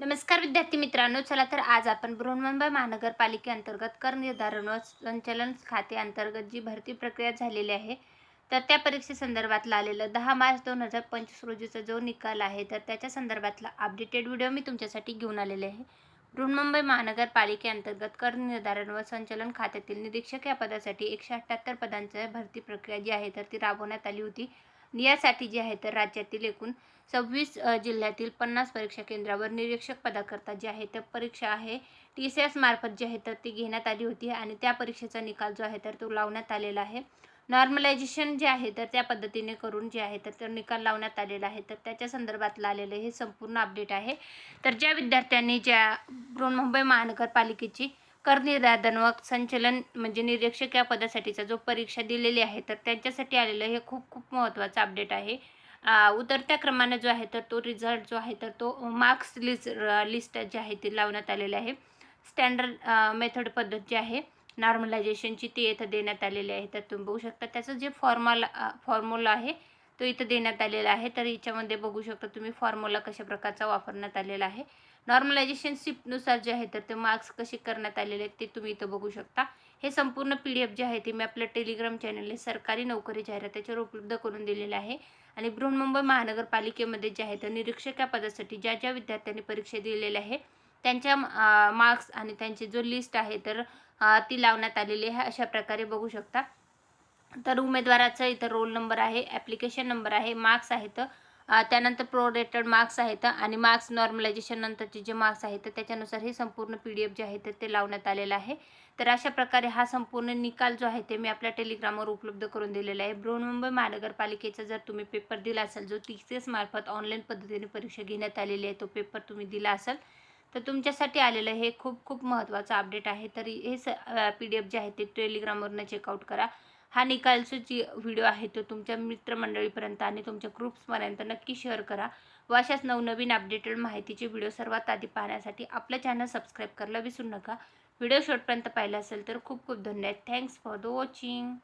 नमस्कार विद्यार्थी मित्रांनो चला तर आज आपण बृहन्मुंबई महानगरपालिकेअंतर्गत कर निर्धारण व संचलन खाते अंतर्गत जी भरती प्रक्रिया झालेली आहे तर त्या परीक्षेसंदर्भातला आलेलं दहा मार्च दोन हजार पंचवीस रोजीचा जो निकाल आहे तर त्याच्या संदर्भातला अपडेटेड व्हिडिओ मी तुमच्यासाठी घेऊन आलेले आहे. बृहन्मुंबई महानगरपालिकेअंतर्गत कर निर्धारण व संचलन खात्यातील निरीक्षक या पदासाठी एकशे अठ्ठ्याहत्तर पदांच्या भरती प्रक्रिया जी आहे तर ती राबवण्यात आली होती. यासाठी जे आहे तर राज्यातील एकूण सव्वीस जिल्ह्यातील पन्नास परीक्षा केंद्रावर निरीक्षक पदाकरता जे आहे तर परीक्षा आहे. टी सी एस मार्फत जी आहे तर ती घेण्यात आली होती आणि त्या परीक्षेचा निकाल जो आहे तर तो लावण्यात आलेला आहे. नॉर्मलायझेशन जे आहे तर त्या पद्धतीने करून जे आहे तर तो निकाल लावण्यात आलेला आहे. तर त्याच्या संदर्भातलं आलेलं हे संपूर्ण अपडेट आहे. तर ज्या विद्यार्थ्यांनी ज्या मुंबई महानगरपालिकेची करनिर्धारण व संचलन म्हणजे निरीक्षक या पदासाठीचा जो परीक्षा दिलेली आहे तर त्यांच्यासाठी आलेलं हे खूप खूप महत्त्वाचं अपडेट आहे. उतरत्या क्रमाने जो आहे तर तो रिझल्ट जो आहे तर तो मार्क्स लिस्ट लिस्ट जे आहे ती लावण्यात आलेली आहे. स्टँडर्ड मेथड पद्धत जी आहे नॉर्मलायझेशनची ती येथं देण्यात आलेली आहे. तर तुम्ही बघू शकता त्याचं जे फॉर्मला फॉर्म्युला आहे तो इथं देण्यात आलेला आहे. तर याच्यामध्ये बघू शकता तुम्ही फॉर्म्युला कशा प्रकारचा वापरण्यात आलेला आहे. नॉर्मलायझेशन शिफ्टनुसार जे आहे तर ते मार्क्स कसे करण्यात आलेले आहेत ते तुम्ही इथं बघू शकता. हे संपूर्ण पी डी एफ जे आहे ते मी आपल्या टेलिग्राम चॅनलने सरकारी नोकरी जाहिरात त्याच्यावर उपलब्ध करून दिलेलं आहे. आणि बृहन्मुंबई महानगरपालिकेमध्ये जे आहे तर निरीक्षक या पदासाठी ज्या ज्या विद्यार्थ्यांनी परीक्षा दिलेल्या आहे त्यांच्या मार्क्स आणि त्यांची जो लिस्ट आहे तर ती लावण्यात आलेली आहे. अशा प्रकारे बघू शकता. तर उमेदवाराचं इथं रोल नंबर आहे ॲप्लिकेशन नंबर आहे मार्क्स आहेत. त्यानंतर प्रोरेटेड मार्क्स आहेत आणि मार्क्स नॉर्मलायझेशन नंतरचे जे मार्क्स आहेत तर त्याच्यानुसार हे संपूर्ण पी डी एफ जे आहे तर ते लावण्यात आलेलं आहे. तर अशा प्रकारे हा संपूर्ण निकाल जो आहे ते मी आपल्या टेलिग्रामवर उपलब्ध करून दिलेला आहे. बृहन्मुंबई महानगरपालिकेचा जर तुम्ही पेपर दिला असाल जो टी मार्फत ऑनलाईन पद्धतीने परीक्षा घेण्यात आलेली आहे तो पेपर तुम्ही दिला असाल तर तुमच्यासाठी आलेलं हे खूप खूप महत्त्वाचं अपडेट आहे. तरी हे स पी डी एफ जे आहे ते टेलिग्रामवरनं चेकआउट करा. हा निकालचं जी व्हिडिओ आहे तो तुमच्या मित्रमंडळीपर्यंत आणि तुमच्या ग्रुप्सपर्यंत नक्की शेअर करा. व अशाच नवनवीन अपडेटेड माहितीचे व्हिडिओ सर्वात आधी पाहण्यासाठी आपलं चॅनल सबस्क्राईब करायला विसरू नका. व्हिडिओ शॉर्टपर्यंत पाहिला असेल तर खूप खूप धन्यवाद. Thanks for the watching